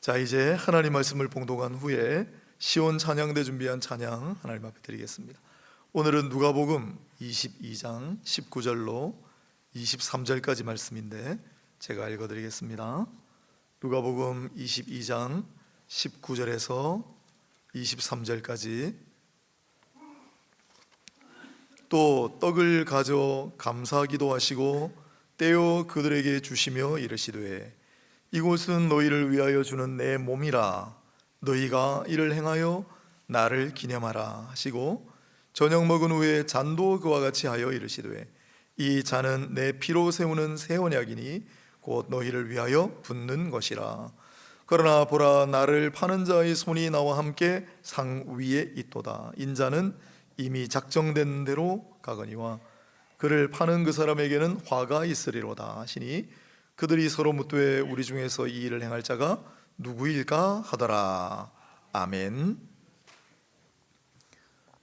자 이제 하나님 말씀을 봉독한 후에 시온 찬양대 준비한 찬양 하나님 앞에 드리겠습니다. 오늘은 누가복음 22장 19절로 23절까지 말씀인데 제가 읽어드리겠습니다. 누가복음 22장 19절에서 23절까지 또 떡을 가져 감사기도 하시고 떼어 그들에게 주시며 이르시되 이곳은 너희를 위하여 주는 내 몸이라. 너희가 이를 행하여 나를 기념하라 하시고 저녁 먹은 후에 잔도 그와 같이 하여 이르시되 이 잔은 내 피로 세우는 새 언약이니 곧 너희를 위하여 붓는 것이라. 그러나 보라 나를 파는 자의 손이 나와 함께 상 위에 있도다. 인자는 이미 작정된 대로 가거니와 그를 파는 그 사람에게는 화가 있으리로다 하시니 그들이 서로 묻되 우리 중에서 이 일을 행할 자가 누구일까 하더라 아멘.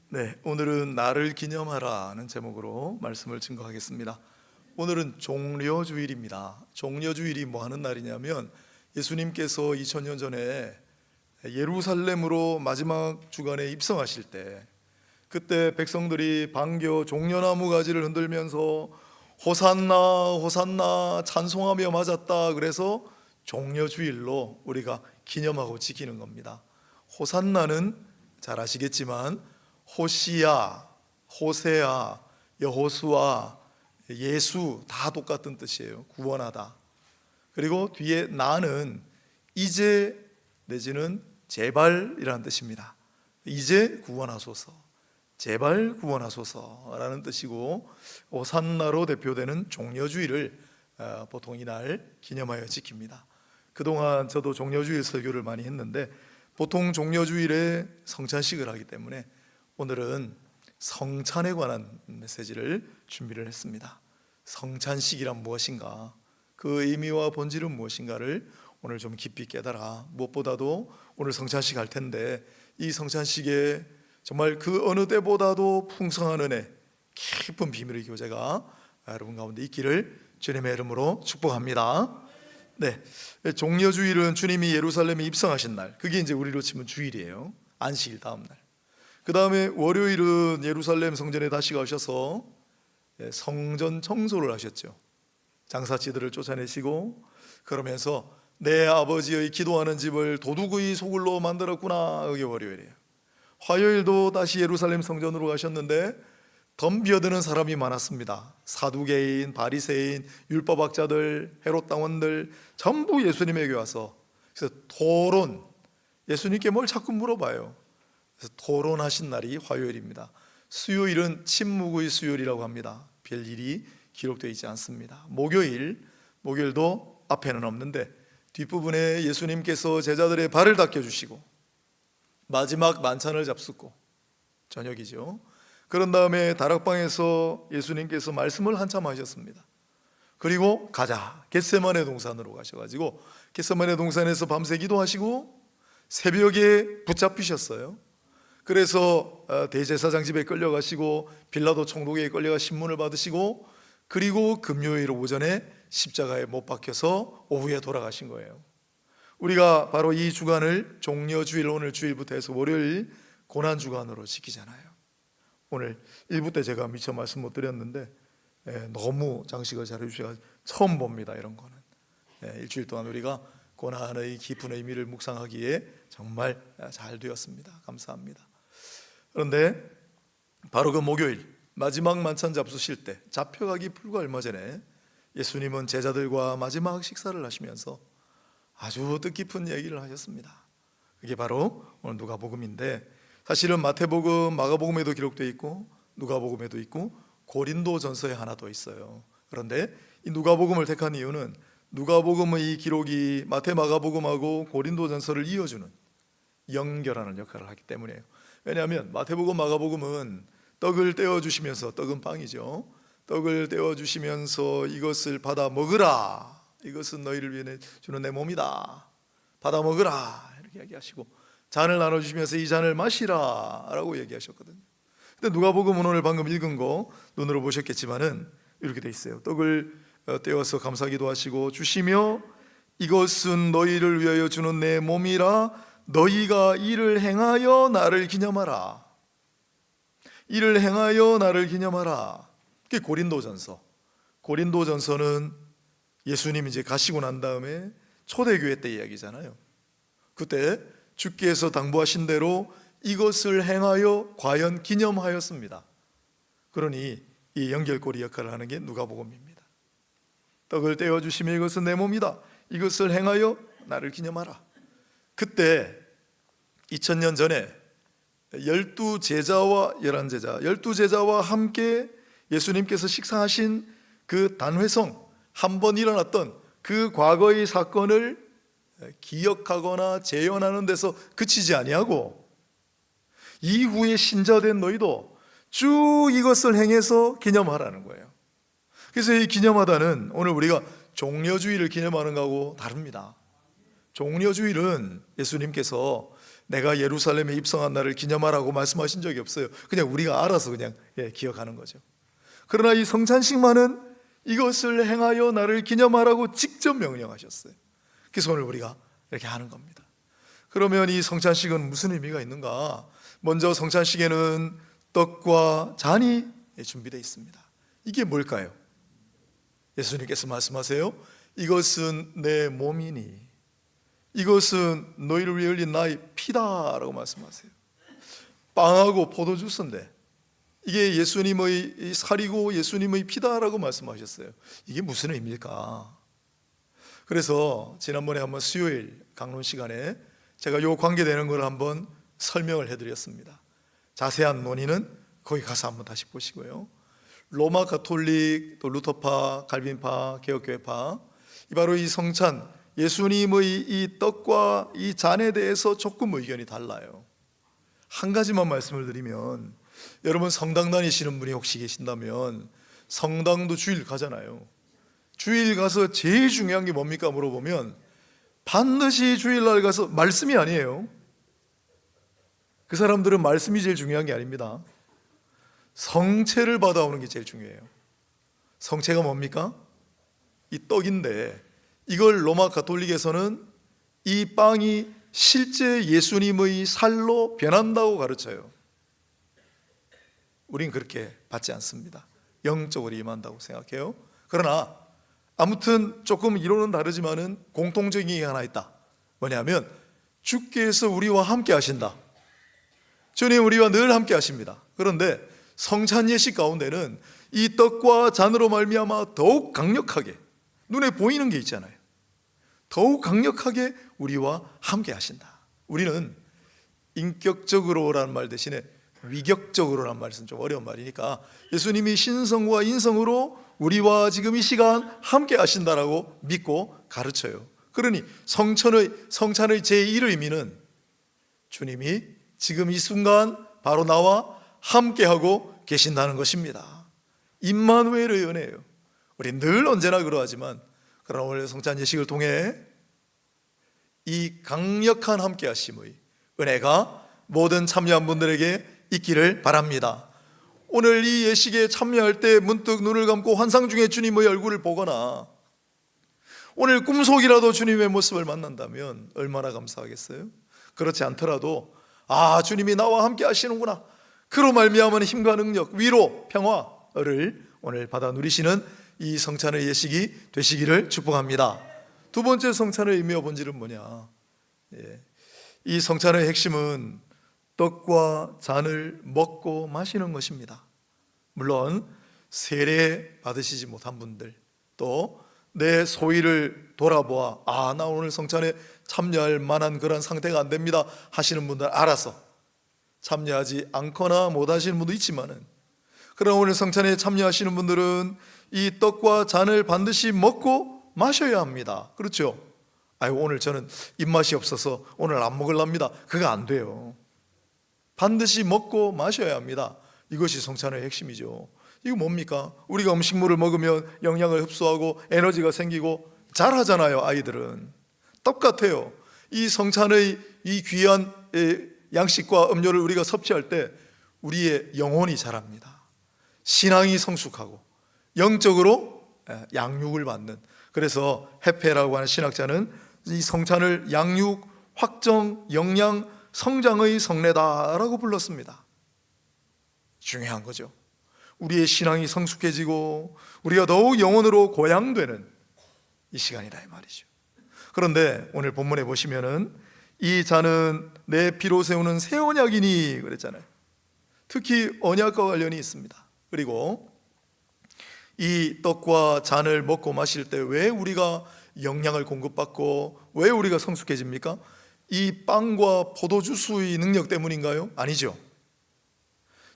네, 오늘은 나를 기념하라는 제목으로 말씀을 증거하겠습니다. 오늘은 종려 주일입니다. 종려 주일이 뭐 하는 날이냐면 예수님께서 2000년 전에 예루살렘으로 마지막 주간에 입성하실 때 그때 백성들이 반겨 종려나무 가지를 흔들면서 호산나 호산나 찬송하며 맞았다 그래서 종려주일로 우리가 기념하고 지키는 겁니다. 호산나는 잘 아시겠지만 호시야, 호세야, 여호수아, 예수 다 똑같은 뜻이에요. 구원하다. 그리고 뒤에 나는 이제 내지는 제발이라는 뜻입니다. 이제 구원하소서. 제발 구원하소서라는 뜻이고 오산나로 대표되는 종려주의를 어, 보통 이날 기념하여 지킵니다. 그동안 저도 종려주일 설교를 많이 했는데 보통 종려주일에 성찬식을 하기 때문에 오늘은 성찬에 관한 메시지를 준비를 했습니다. 성찬식이란 무엇인가? 그 의미와 본질은 무엇인가를 오늘 좀 깊이 깨달아 무엇보다도 오늘 성찬식 할 텐데 이 성찬식에 정말 그 어느 때보다도 풍성한 은혜, 깊은 비밀의 교제가 여러분 가운데 있기를 주님의 이름으로 축복합니다. 네, 종려 주일은 주님이 예루살렘에 입성하신 날, 그게 이제 우리로 치면 주일이에요. 안식일 다음 날. 그 다음에 월요일은 예루살렘 성전에 다시 가셔서 성전 청소를 하셨죠. 장사치들을 쫓아내시고 그러면서 내 아버지의 기도하는 집을 도둑의 소굴로 만들었구나. 이게 월요일이에요. 화요일도 다시 예루살렘 성전으로 가셨는데 덤비어드는 사람이 많았습니다. 사두개인, 바리새인, 율법학자들, 헤롯 당원들 전부 예수님에게 와서 그래서 토론 예수님께 뭘 자꾸 물어봐요. 그래서 토론하신 날이 화요일입니다. 수요일은 침묵의 수요일이라고 합니다. 별 일이 기록되어 있지 않습니다. 목요일, 목요일도 앞에는 없는데 뒷부분에 예수님께서 제자들의 발을 닦여 주시고 마지막 만찬을 잡수고 저녁이죠. 그런 다음에 다락방에서 예수님께서 말씀을 한참 하셨습니다. 그리고 가자 겟세만의 동산으로 가셔가지고 겟세만의 동산에서 밤새 기도하시고 새벽에 붙잡히셨어요. 그래서 어, 대제사장 집에 끌려가시고 빌라도 총독에게 끌려가 신문을 받으시고 그리고 금요일 오전에 십자가에 못 박혀서 오후에 돌아가신 거예요. 우리가 바로 이 주간을 종려주일 오늘 주일부터 해서 월요일 고난 주간으로 지키잖아요. 오늘 일부 때 제가 미처 말씀 못 드렸는데 예, 너무 장식을 잘 해 주셔서 처음 봅니다. 이런 거는 예, 일주일 동안 우리가 고난의 깊은 의미를 묵상하기에 정말 잘 되었습니다. 감사합니다. 그런데 바로 그 목요일 마지막 만찬 잡수실 때 잡혀가기 불과 얼마 전에 예수님은 제자들과 마지막 식사를 하시면서 아주 뜻깊은 얘기를 하셨습니다. 그게 바로 오늘 누가복음인데 사실은 마태복음, 마가복음에도 기록되어 있고 누가복음에도 있고 고린도전서에 하나 더 있어요. 그런데 이 누가복음을 택한 이유는 누가복음의 이 기록이 마태, 마가복음하고 고린도전서를 이어주는 연결하는 역할을 하기 때문이에요. 왜냐하면 마태복음, 마가복음은 떡을 떼어 주시면서 떡은 빵이죠. 떡을 떼어 주시면서 이것을 받아 먹으라. 이것은 너희를 위해 주는 내 몸이다. 받아 먹으라. 이렇게 얘기하시고 잔을 나눠 주시면서 이 잔을 마시라라고 얘기하셨거든요. 근데 누가복음은 오늘 방금 읽은 거 눈으로 보셨겠지만은 이렇게 돼 있어요. 떡을 어, 떼어서 감사기도 하시고 주시며 이것은 너희를 위하여 주는 내 몸이라 너희가 이를 행하여 나를 기념하라. 이를 행하여 나를 기념하라. 그게 고린도전서. 고린도전서는 예수님 이제 가시고 난 다음에 초대교회 때 이야기잖아요. 그때 주께서 당부하신 대로 이것을 행하여 과연 기념하였습니다. 그러니 이 연결고리 역할을 하는 게 누가복음입니다. 떡을 떼어 주시며 이것은 내 몸이다. 이것을 행하여 나를 기념하라. 그때 2000년 전에 열두 제자와 열한 제자, 열두 제자와 함께 예수님께서 식사하신 그 단회성 한 번 일어났던 그 과거의 사건을 기억하거나 재현하는 데서 그치지 아니하고 이후에 신자된 너희도 쭉 이것을 행해서 기념하라는 거예요. 그래서 이 기념하다는 오늘 우리가 종려주의를 기념하는 거하고 다릅니다. 종려주의는 예수님께서 내가 예루살렘에 입성한 날을 기념하라고 말씀하신 적이 없어요. 그냥 우리가 알아서 그냥 예, 기억하는 거죠. 그러나 이 성찬식만은 이것을 행하여 나를 기념하라고 직접 명령하셨어요. 그래서 오늘 우리가 이렇게 하는 겁니다. 그러면 이 성찬식은 무슨 의미가 있는가? 먼저 성찬식에는 떡과 잔이 준비되어 있습니다. 이게 뭘까요? 예수님께서 말씀하세요. 이것은 내 몸이니 이것은 너희를 위해 흘린 나의 피다라고 말씀하세요. 빵하고 포도주스인데 이게 예수님의 살이고 예수님의 피다라고 말씀하셨어요. 이게 무슨 의미일까? 그래서 지난번에 한번 수요일 강론 시간에 제가 요 관계되는 걸 한번 설명을 해드렸습니다. 자세한 논의는 거기 가서 한번 다시 보시고요. 로마 가톨릭, 또 루터파, 갈빈파, 개혁교회파 이 바로 이 성찬 예수님의 이 떡과 이 잔에 대해서 조금 의견이 달라요. 한 가지만 말씀을 드리면 여러분 성당 다니시는 분이 혹시 계신다면 성당도 주일 가잖아요. 주일 가서 제일 중요한 게 뭡니까 물어보면 반드시 주일날 가서 말씀이 아니에요. 그 사람들은 말씀이 제일 중요한 게 아닙니다. 성체를 받아오는 게 제일 중요해요. 성체가 뭡니까? 이 떡인데 이걸 로마 가톨릭에서는 이 빵이 실제 예수님의 살로 변한다고 가르쳐요. 우린 그렇게 받지 않습니다. 영적으로 임한다고 생각해요. 그러나 아무튼 조금 이론은 다르지만은 공통적인 게 하나 있다. 뭐냐면 주께서 우리와 함께 하신다. 주님 우리와 늘 함께 하십니다. 그런데 성찬 예식 가운데는 이 떡과 잔으로 말미암아 더욱 강력하게 눈에 보이는 게 있잖아요. 더욱 강력하게 우리와 함께 하신다. 우리는 인격적으로라는 말 대신에 위격적으로라는 말은 좀 어려운 말이니까 예수님이 신성과 인성으로 우리와 지금 이 시간 함께 하신다라고 믿고 가르쳐요. 그러니 성천의 성찬의 제1의 의미는 주님이 지금 이 순간 바로 나와 함께 하고 계신다는 것입니다. 임마누엘의 은혜예요. 우리 늘 언제나 그러하지만 그러나 오늘 성찬 예식을 통해 이 강력한 함께 하심의 은혜가 모든 참여한 분들에게 있기를 바랍니다. 오늘 이 예식에 참여할 때 문득 눈을 감고 환상 중에 주님의 얼굴을 보거나 오늘 꿈속이라도 주님의 모습을 만난다면 얼마나 감사하겠어요? 그렇지 않더라도 아 주님이 나와 함께 하시는구나. 그로 말미암은 힘과 능력, 위로, 평화를 오늘 받아 누리시는 이 성찬의 예식이 되시기를 축복합니다. 두 번째 성찬의 의미와 본질은 뭐냐? 예. 이 성찬의 핵심은 떡과 잔을 먹고 마시는 것입니다. 물론 세례 받으시지 못한 분들 또 내 소위를 돌아보아 아 나 오늘 성찬에 참여할 만한 그런 상태가 안 됩니다 하시는 분들 알아서 참여하지 않거나 못 하시는 분도 있지만은 그러나 오늘 성찬에 참여하시는 분들은 이 떡과 잔을 반드시 먹고 마셔야 합니다. 그렇죠? 아유 오늘 저는 입맛이 없어서 오늘 안 먹을랍니다. 그거 안 돼요. 반드시 먹고 마셔야 합니다. 이것이 성찬의 핵심이죠. 이거 뭡니까? 우리가 음식물을 먹으면 영양을 흡수하고 에너지가 생기고 잘하잖아요, 아이들은. 똑같아요. 이 성찬의 이 귀한 양식과 음료를 우리가 섭취할 때 우리의 영혼이 자랍니다. 신앙이 성숙하고 영적으로 양육을 받는 그래서 헤페라고 하는 신학자는 이 성찬을 양육, 확정, 영양, 성장의 성례다라고 불렀습니다. 중요한 거죠. 우리의 신앙이 성숙해지고 우리가 더욱 영혼으로 고양되는 이 시간이다 이 말이죠. 그런데 오늘 본문에 보시면은 이 잔은 내 피로 세우는 새 언약이니 그랬잖아요. 특히 언약과 관련이 있습니다. 그리고 이 떡과 잔을 먹고 마실 때 왜 우리가 영양을 공급받고 왜 우리가 성숙해집니까? 이 빵과 포도주스의 능력 때문인가요? 아니죠.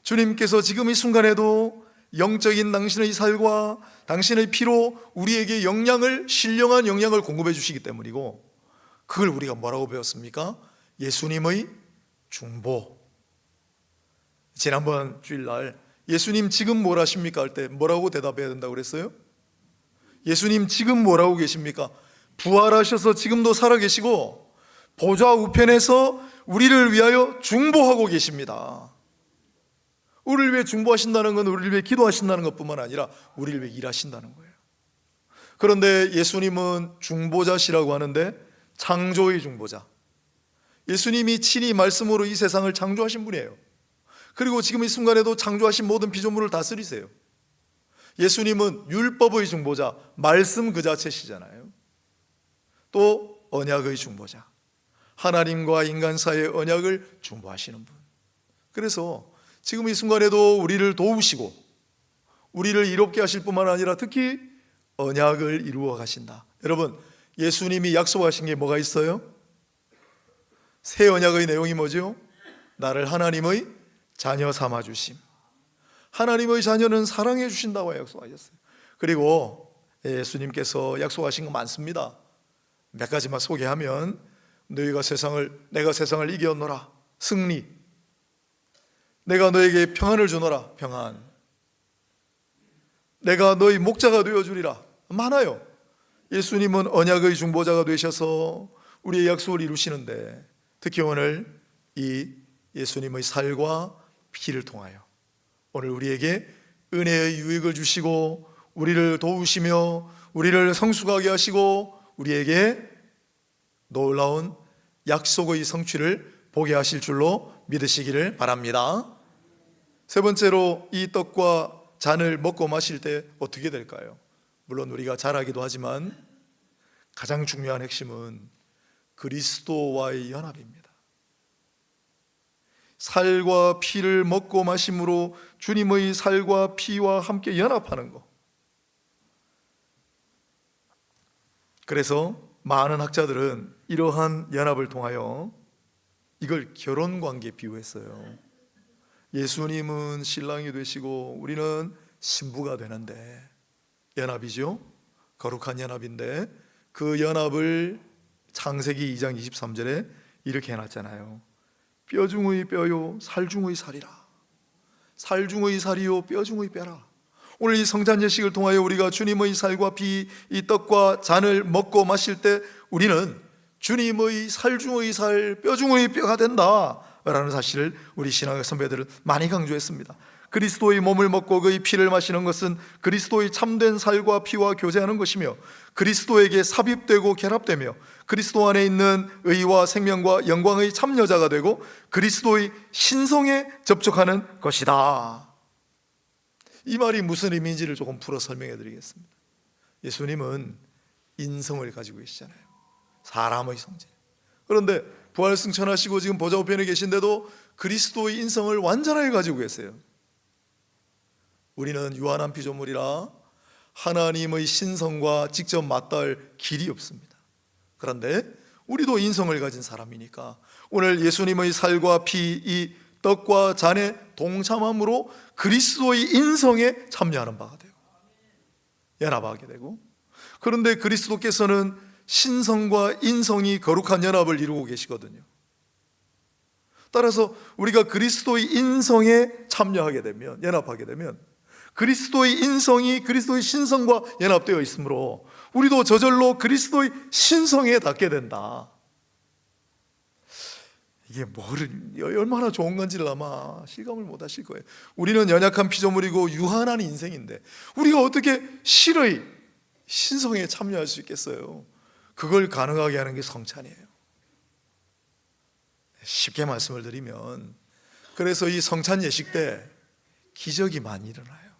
주님께서 지금 이 순간에도 영적인 당신의 살과 당신의 피로 우리에게 영양을 신령한 영양을 공급해 주시기 때문이고 그걸 우리가 뭐라고 배웠습니까? 예수님의 중보. 지난번 주일날 예수님 지금 뭘 하십니까 할 때 뭐라고 대답해야 된다고 그랬어요? 예수님 지금 뭐라고 계십니까? 부활하셔서 지금도 살아 계시고 보좌 우편에서 우리를 위하여 중보하고 계십니다. 우리를 위해 중보하신다는 건 우리를 위해 기도하신다는 것뿐만 아니라 우리를 위해 일하신다는 거예요. 그런데 예수님은 중보자시라고 하는데 창조의 중보자. 예수님이 친히 말씀으로 이 세상을 창조하신 분이에요. 그리고 지금 이 순간에도 창조하신 모든 피조물을 다스리세요. 예수님은 율법의 중보자, 말씀 그 자체시잖아요. 또 언약의 중보자. 하나님과 인간 사이의 언약을 중보하시는 분. 그래서 지금 이 순간에도 우리를 도우시고 우리를 이롭게 하실 뿐만 아니라 특히 언약을 이루어 가신다. 여러분, 예수님이 약속하신 게 뭐가 있어요? 새 언약의 내용이 뭐죠? 나를 하나님의 자녀 삼아 주심. 하나님의 자녀는 사랑해 주신다고 약속하셨어요. 그리고 예수님께서 약속하신 거 많습니다. 몇 가지만 소개하면 너희가 세상을 내가 세상을 이겼노라. 승리. 내가 너에게 평안을 주노라. 평안. 내가 너희 목자가 되어 주리라. 많아요. 예수님은 언약의 중보자가 되셔서 우리의 약속을 이루시는데 특히 오늘 이 예수님의 살과 피를 통하여 오늘 우리에게 은혜의 유익을 주시고 우리를 도우시며 우리를 성숙하게 하시고 우리에게 놀라운 약속의 성취를 보게 하실 줄로 믿으시기를 바랍니다. 세 번째로 이 떡과 잔을 먹고 마실 때 어떻게 될까요? 물론 우리가 잘하기도 하지만 가장 중요한 핵심은 그리스도와의 연합입니다. 살과 피를 먹고 마심으로 주님의 살과 피와 함께 연합하는 것. 그래서 많은 학자들은 이러한 연합을 통하여 이걸 결혼 관계에 비유했어요. 예수님은 신랑이 되시고 우리는 신부가 되는데 연합이죠. 거룩한 연합인데 그 연합을 창세기 2장 23절에 이렇게 해놨잖아요. 뼈 중의 뼈요, 살 중의 살이라. 살 중의 살이요, 뼈 중의 뼈라. 오늘 이 성찬 예식을 통하여 우리가 주님의 살과 피, 이 떡과 잔을 먹고 마실 때 우리는 주님의 살 중의 살, 뼈 중의 뼈가 된다라는 사실을 우리 신앙의 선배들은 많이 강조했습니다. 그리스도의 몸을 먹고 그의 피를 마시는 것은 그리스도의 참된 살과 피와 교제하는 것이며 그리스도에게 삽입되고 결합되며 그리스도 안에 있는 의와 생명과 영광의 참여자가 되고 그리스도의 신성에 접촉하는 것이다. 이 말이 무슨 의미인지를 조금 풀어 설명해 드리겠습니다. 예수님은 인성을 가지고 계시잖아요. 사람의 성질. 그런데 부활 승천하시고 지금 보좌 우편에 계신데도 그리스도의 인성을 완전하게 가지고 계세요. 우리는 유한한 피조물이라 하나님의 신성과 직접 맞닿을 길이 없습니다. 그런데 우리도 인성을 가진 사람이니까 오늘 예수님의 살과 피, 이 떡과 잔의 동참함으로 그리스도의 인성에 참여하는 바가 되고 연합하게 되고 그런데 그리스도께서는 신성과 인성이 거룩한 연합을 이루고 계시거든요. 따라서 우리가 그리스도의 인성에 참여하게 되면 연합하게 되면 그리스도의 인성이 그리스도의 신성과 연합되어 있으므로 우리도 저절로 그리스도의 신성에 닿게 된다. 이게 뭐를 얼마나 좋은 건지를 아마 실감을 못 하실 거예요. 우리는 연약한 피조물이고 유한한 인생인데 우리가 어떻게 실의 신성에 참여할 수 있겠어요? 그걸 가능하게 하는 게 성찬이에요. 쉽게 말씀을 드리면 그래서 이 성찬 예식 때 기적이 많이 일어나요.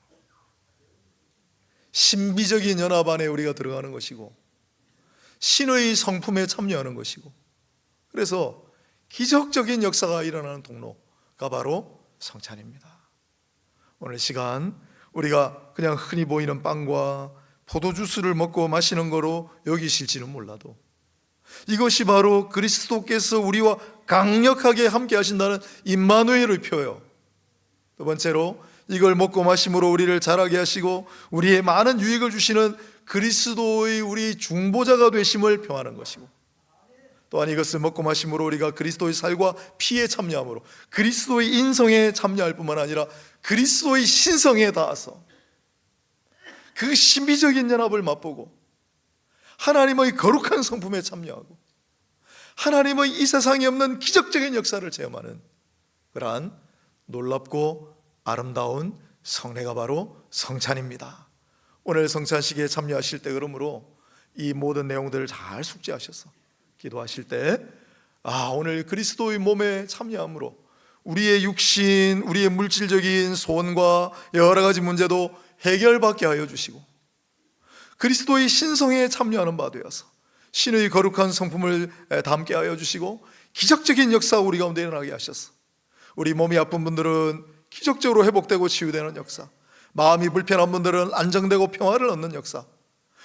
신비적인 연합 안에 우리가 들어가는 것이고 신의 성품에 참여하는 것이고 그래서 기적적인 역사가 일어나는 통로가 바로 성찬입니다. 오늘 시간 우리가 그냥 흔히 보이는 빵과 포도주스를 먹고 마시는 거로 여기실지는 몰라도 이것이 바로 그리스도께서 우리와 강력하게 함께 하신다는 임마누엘의 표요. 두 번째로 이걸 먹고 마심으로 우리를 자라게 하시고 우리의 많은 유익을 주시는 그리스도의 우리 중보자가 되심을 표하는 것이고 또한 이것을 먹고 마심으로 우리가 그리스도의 살과 피에 참여함으로 그리스도의 인성에 참여할 뿐만 아니라 그리스도의 신성에 닿아서 그 신비적인 연합을 맛보고 하나님의 거룩한 성품에 참여하고 하나님의 이 세상에 없는 기적적인 역사를 체험하는 그러한 놀랍고 아름다운 성례가 바로 성찬입니다. 오늘 성찬식에 참여하실 때 그러므로 이 모든 내용들을 잘 숙지하셔서 기도하실 때 아, 오늘 그리스도의 몸에 참여함으로 우리의 육신, 우리의 물질적인 소원과 여러 가지 문제도 해결받게 하여 주시고 그리스도의 신성에 참여하는 바 되어서 신의 거룩한 성품을 담게 하여 주시고 기적적인 역사 우리 가운데 일어나게 하셔서 우리 몸이 아픈 분들은 기적적으로 회복되고 치유되는 역사 마음이 불편한 분들은 안정되고 평화를 얻는 역사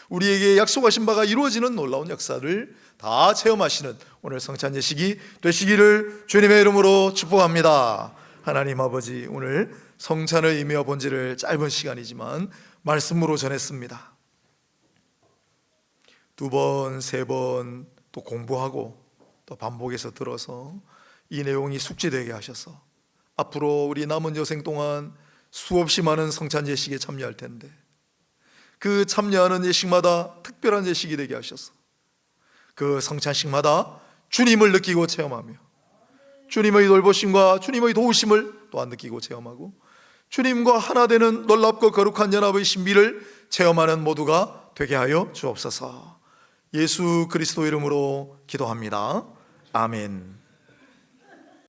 우리에게 약속하신 바가 이루어지는 놀라운 역사를 다 체험하시는 오늘 성찬 예식이 되시기를 주님의 이름으로 축복합니다. 하나님 아버지 오늘 성찬의 의미와 본질을 짧은 시간이지만 말씀으로 전했습니다. 두 번, 세 번 또 공부하고 또 반복해서 들어서 이 내용이 숙지되게 하셔서 앞으로 우리 남은 여생 동안 수없이 많은 성찬 예식에 참여할 텐데 그 참여하는 예식마다 특별한 예식이 되게 하셔서 그 성찬식마다 주님을 느끼고 체험하며 주님의 돌보심과 주님의 도우심을 또한 느끼고 체험하고 주님과 하나 되는 놀랍고 거룩한 연합의 신비를 체험하는 모두가 되게 하여 주옵소서. 예수 그리스도 이름으로 기도합니다. 아멘.